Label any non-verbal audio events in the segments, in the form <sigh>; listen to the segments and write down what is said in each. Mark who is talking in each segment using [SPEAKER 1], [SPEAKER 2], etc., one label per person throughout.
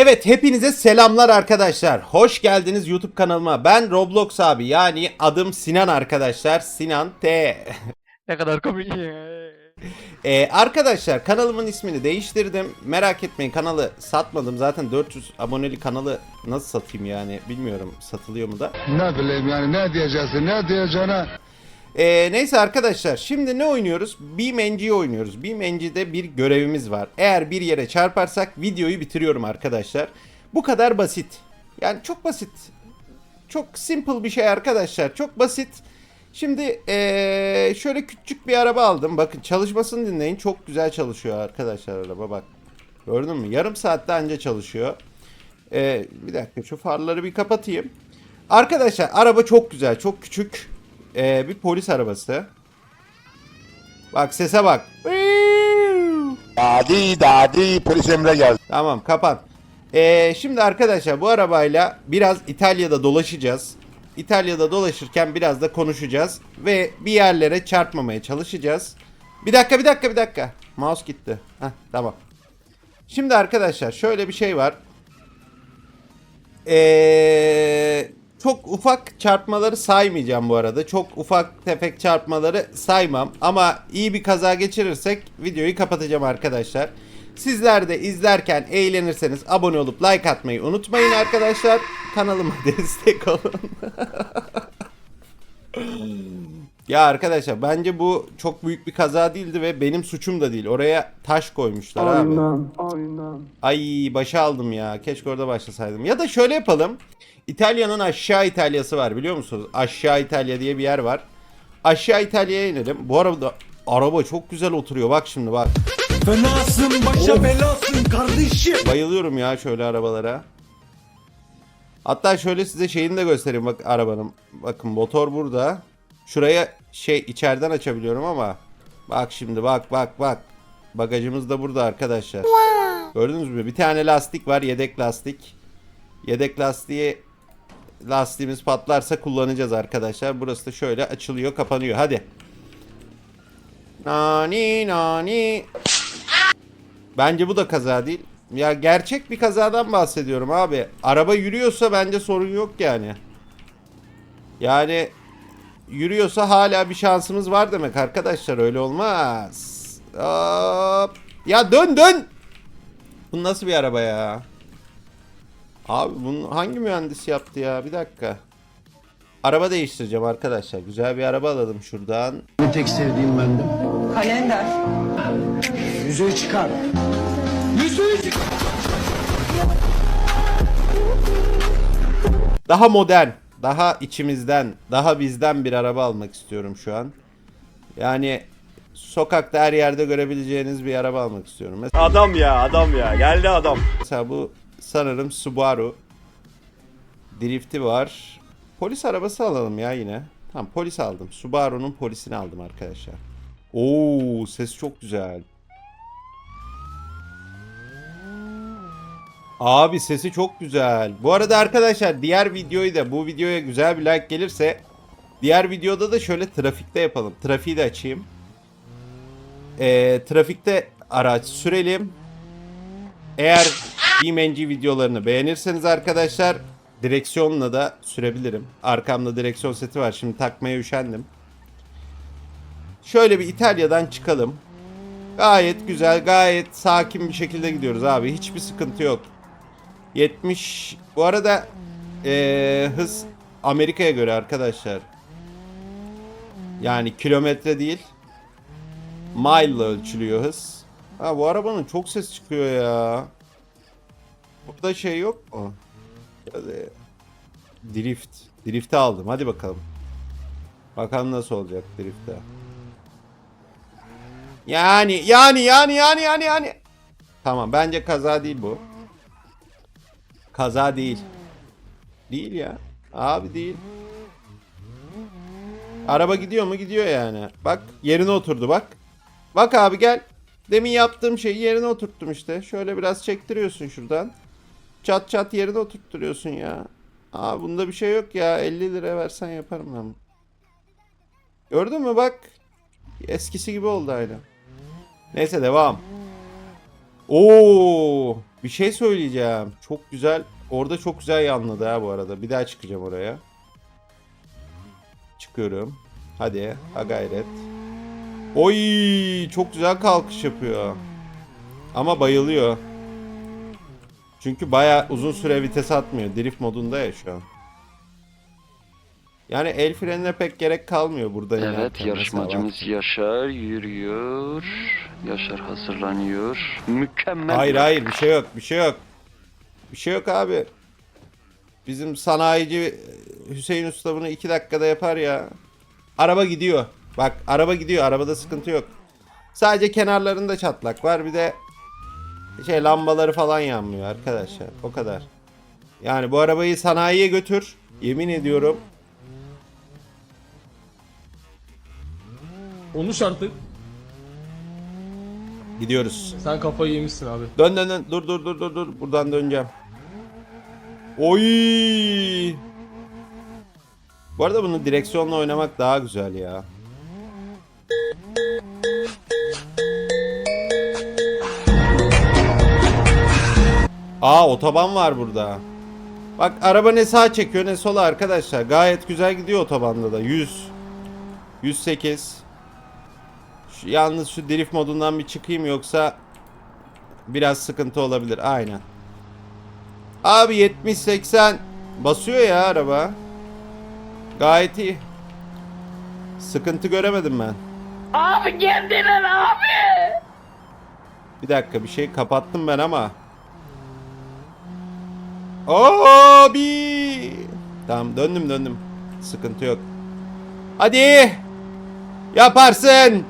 [SPEAKER 1] Evet hepinize selamlar arkadaşlar. Hoş geldiniz YouTube kanalıma. Ben Roblox abi yani adım Sinan arkadaşlar. Sinan T. <laughs>
[SPEAKER 2] Ne kadar komik.
[SPEAKER 1] Ee, arkadaşlar kanalımın ismini değiştirdim. Merak etmeyin kanalı satmadım. Zaten 400 aboneli kanalı nasıl satayım yani bilmiyorum satılıyor mu da.
[SPEAKER 3] Ne bileyim yani ne diyeceksin ne diyeceğine.
[SPEAKER 1] Ee, neyse arkadaşlar şimdi ne oynuyoruz? BeamNG oynuyoruz. BeamNG'de bir görevimiz var. Eğer bir yere çarparsak videoyu bitiriyorum arkadaşlar. Bu kadar basit. Yani çok basit. Çok simple bir şey arkadaşlar. Çok basit. Şimdi ee, şöyle küçük bir araba aldım. Bakın çalışmasını dinleyin. Çok güzel çalışıyor arkadaşlar araba bak. Gördün mü? Yarım saatte anca çalışıyor. Ee, bir dakika şu farları bir kapatayım. Arkadaşlar araba çok güzel. Çok küçük. Ee, bir polis arabası. Bak sese bak.
[SPEAKER 4] Dadi dadi polis emre geldi.
[SPEAKER 1] Tamam kapat. Ee, şimdi arkadaşlar bu arabayla biraz İtalya'da dolaşacağız. İtalya'da dolaşırken biraz da konuşacağız. Ve bir yerlere çarpmamaya çalışacağız. Bir dakika bir dakika bir dakika. Mouse gitti. Heh, tamam. Şimdi arkadaşlar şöyle bir şey var. Ee, çok ufak çarpmaları saymayacağım bu arada. Çok ufak tefek çarpmaları saymam. Ama iyi bir kaza geçirirsek videoyu kapatacağım arkadaşlar. Sizler de izlerken eğlenirseniz abone olup like atmayı unutmayın arkadaşlar. Kanalıma <laughs> destek olun. <laughs> ya arkadaşlar bence bu çok büyük bir kaza değildi ve benim suçum da değil. Oraya taş koymuşlar abi. Ay başa aldım ya. Keşke orada başlasaydım. Ya da şöyle yapalım. İtalya'nın aşağı İtalya'sı var biliyor musunuz? Aşağı İtalya diye bir yer var. Aşağı İtalya'ya inelim. Bu arada araba çok güzel oturuyor. Bak şimdi bak.
[SPEAKER 5] Fenasın başa belasın kardeşim.
[SPEAKER 1] Bayılıyorum ya şöyle arabalara. Hatta şöyle size şeyini de göstereyim bak arabanın. Bakın motor burada. Şuraya şey içeriden açabiliyorum ama bak şimdi bak bak bak. Bagajımız da burada arkadaşlar. Gördünüz mü? Bir tane lastik var, yedek lastik. Yedek lastiği lastiğimiz patlarsa kullanacağız arkadaşlar. Burası da şöyle açılıyor, kapanıyor. Hadi. Nani nani. Bence bu da kaza değil. Ya gerçek bir kazadan bahsediyorum abi. Araba yürüyorsa bence sorun yok yani. Yani yürüyorsa hala bir şansımız var demek arkadaşlar öyle olmaz. Hop. Ya dön dön. Bu nasıl bir araba ya? Abi bunu hangi mühendis yaptı ya? Bir dakika. Araba değiştireceğim arkadaşlar. Güzel bir araba alalım şuradan.
[SPEAKER 5] Bir tek sevdiğim bende.
[SPEAKER 6] Kalender.
[SPEAKER 5] Yüzüğü çıkar. Yüzüğü çıkar.
[SPEAKER 1] Daha modern, daha içimizden, daha bizden bir araba almak istiyorum şu an. Yani sokakta her yerde görebileceğiniz bir araba almak istiyorum. Mes-
[SPEAKER 7] Adam ya adam ya geldi adam.
[SPEAKER 1] Mesela bu sanırım Subaru. Drift'i var. Polis arabası alalım ya yine. Tamam polis aldım. Subaru'nun polisini aldım arkadaşlar. Oo ses çok güzel. Abi sesi çok güzel. Bu arada arkadaşlar diğer videoyu da bu videoya güzel bir like gelirse diğer videoda da şöyle trafikte yapalım. Trafiği de açayım. Ee, trafikte araç sürelim. Eğer BeamNG videolarını beğenirseniz arkadaşlar direksiyonla da sürebilirim. Arkamda direksiyon seti var. Şimdi takmaya üşendim. Şöyle bir İtalya'dan çıkalım. Gayet güzel, gayet sakin bir şekilde gidiyoruz abi. Hiçbir sıkıntı yok. 70 bu arada eee, hız Amerika'ya göre arkadaşlar. Yani kilometre değil. Mile ile ölçülüyor hız. Ha bu arabanın çok ses çıkıyor ya. Burada şey yok mu? Hadi. Drift. Drift'i aldım. Hadi bakalım. Bakalım nasıl olacak drift'te. Yani yani yani yani yani yani. Tamam bence kaza değil bu. Kaza değil. Değil ya. Abi değil. Araba gidiyor mu? Gidiyor yani. Bak yerine oturdu bak. Bak abi gel. Demin yaptığım şeyi yerine oturttum işte. Şöyle biraz çektiriyorsun şuradan. Çat çat yerine oturtturuyorsun ya. Aa bunda bir şey yok ya. 50 lira versen yaparım ben. Gördün mü bak. Eskisi gibi oldu aynı. Neyse devam. Oo. Bir şey söyleyeceğim. Çok güzel. Orada çok güzel yanladı ha bu arada. Bir daha çıkacağım oraya. Çıkıyorum. Hadi. Ha gayret. Oy çok güzel kalkış yapıyor. Ama bayılıyor. Çünkü baya uzun süre vites atmıyor. Drift modunda ya şu an. Yani el frenine pek gerek kalmıyor burada
[SPEAKER 2] Evet yarışmacımız
[SPEAKER 1] mesela.
[SPEAKER 2] Yaşar yürüyor. Yaşar hazırlanıyor. Mükemmel.
[SPEAKER 1] Hayır hayır bir şey yok bir şey yok. Bir şey yok abi. Bizim sanayici Hüseyin Usta bunu iki dakikada yapar ya. Araba gidiyor. Bak araba gidiyor. Arabada sıkıntı yok. Sadece kenarlarında çatlak var. Bir de şey lambaları falan yanmıyor arkadaşlar. O kadar. Yani bu arabayı sanayiye götür. Yemin ediyorum.
[SPEAKER 6] Konuş artık.
[SPEAKER 1] Gidiyoruz.
[SPEAKER 6] Sen kafayı yemişsin abi.
[SPEAKER 1] Dön dön dön. Dur dur dur dur dur. Buradan döneceğim. Oy! Bu arada bunu direksiyonla oynamak daha güzel ya. Aa otoban var burada. Bak araba ne sağa çekiyor ne sola arkadaşlar. Gayet güzel gidiyor otobanda da. 100. 108. Şu, yalnız şu drift modundan bir çıkayım yoksa biraz sıkıntı olabilir. Aynen. Abi 70-80 basıyor ya araba. Gayet iyi. Sıkıntı göremedim ben.
[SPEAKER 8] Abi geldiler abi.
[SPEAKER 1] Bir dakika bir şey kapattım ben ama. Abi. Tamam döndüm döndüm. Sıkıntı yok. Hadi. Yaparsın.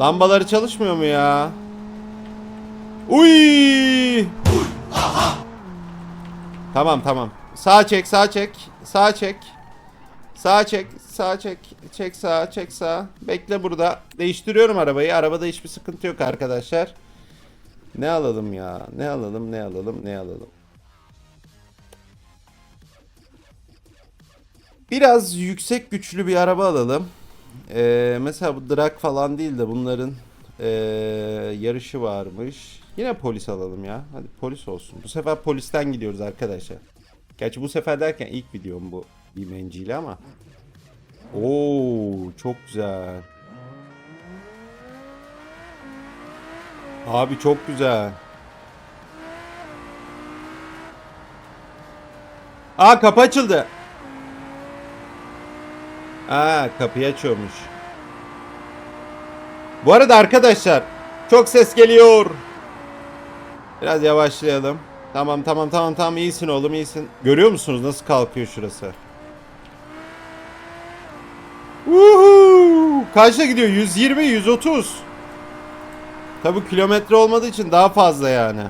[SPEAKER 1] Lambaları çalışmıyor mu ya? Uy. Tamam tamam. Sağ çek, sağ çek, sağ çek. Sağ çek, sağ çek, çek sağ, çek sağ. Bekle burada. Değiştiriyorum arabayı. Arabada hiçbir sıkıntı yok arkadaşlar. Ne alalım ya? Ne alalım, ne alalım, ne alalım? Biraz yüksek güçlü bir araba alalım. Ee, mesela bu drag falan değil de bunların ee, yarışı varmış. Yine polis alalım ya. Hadi polis olsun. Bu sefer polisten gidiyoruz arkadaşlar. Gerçi bu sefer derken ilk videom bu BMNG ama. Oo çok güzel. Abi çok güzel. Aa kapı açıldı. Aa kapıyı açıyormuş. Bu arada arkadaşlar çok ses geliyor. Biraz yavaşlayalım. Tamam tamam tamam tamam iyisin oğlum iyisin. Görüyor musunuz nasıl kalkıyor şurası? Uhu! Kaçta gidiyor? 120, 130. Tabi kilometre olmadığı için daha fazla yani.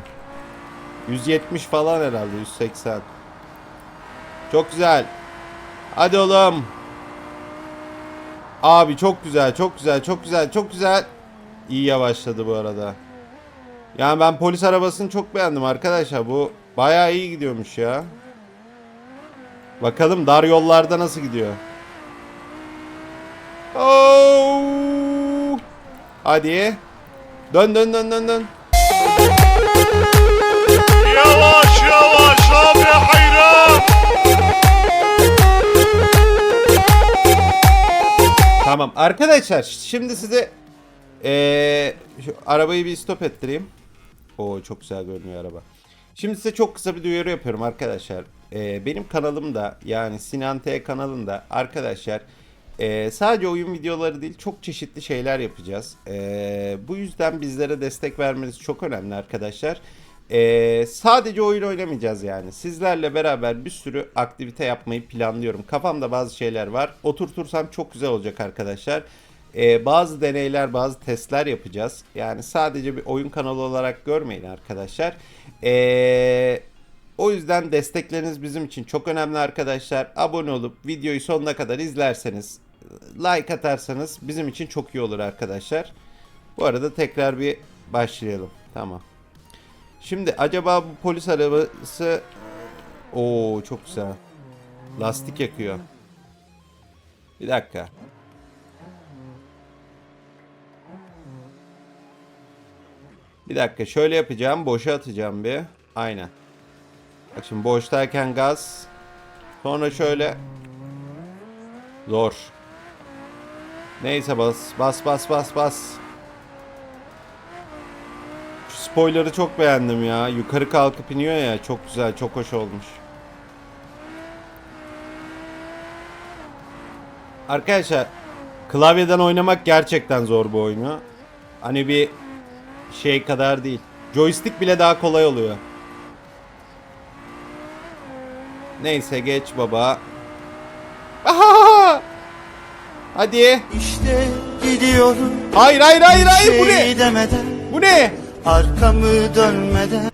[SPEAKER 1] 170 falan herhalde 180. Çok güzel. Hadi oğlum. Abi çok güzel, çok güzel, çok güzel, çok güzel. İyi yavaşladı bu arada. Yani ben polis arabasını çok beğendim arkadaşlar. Bu bayağı iyi gidiyormuş ya. Bakalım dar yollarda nasıl gidiyor. Oo! Hadi. Dön dön dön dön dön. Tamam arkadaşlar şimdi size eee, şu arabayı bir stop ettireyim. Oo çok güzel görünüyor araba. Şimdi size çok kısa bir duyuru yapıyorum arkadaşlar. Eee, benim kanalımda yani Sinan T kanalında arkadaşlar eee, sadece oyun videoları değil çok çeşitli şeyler yapacağız. Eee, bu yüzden bizlere destek vermeniz çok önemli arkadaşlar. Eee, sadece oyun oynamayacağız yani. Sizlerle beraber bir sürü aktivite yapmayı planlıyorum. Kafamda bazı şeyler var. Oturtursam çok güzel olacak arkadaşlar. Ee, bazı deneyler, bazı testler yapacağız. Yani sadece bir oyun kanalı olarak görmeyin arkadaşlar. Ee, o yüzden destekleriniz bizim için çok önemli arkadaşlar. Abone olup videoyu sonuna kadar izlerseniz, like atarsanız bizim için çok iyi olur arkadaşlar. Bu arada tekrar bir başlayalım. Tamam. Şimdi acaba bu polis arabası... Oo çok güzel. Lastik yakıyor. Bir dakika. Bir dakika şöyle yapacağım. Boşa atacağım bir. Aynen. Bak şimdi boştayken gaz. Sonra şöyle. Zor. Neyse bas. Bas bas bas bas. Spoiler'ı çok beğendim ya. Yukarı kalkıp iniyor ya. Çok güzel, çok hoş olmuş. Arkadaşlar klavyeden oynamak gerçekten zor bu oyunu. Hani bir şey kadar değil. Joystick bile daha kolay oluyor. Neyse geç baba. Aha! Hadi.
[SPEAKER 6] İşte gidiyorum
[SPEAKER 1] Hayır hayır hayır hayır bu ne?
[SPEAKER 6] şey
[SPEAKER 1] Bu ne?
[SPEAKER 6] Arkamı dönmeden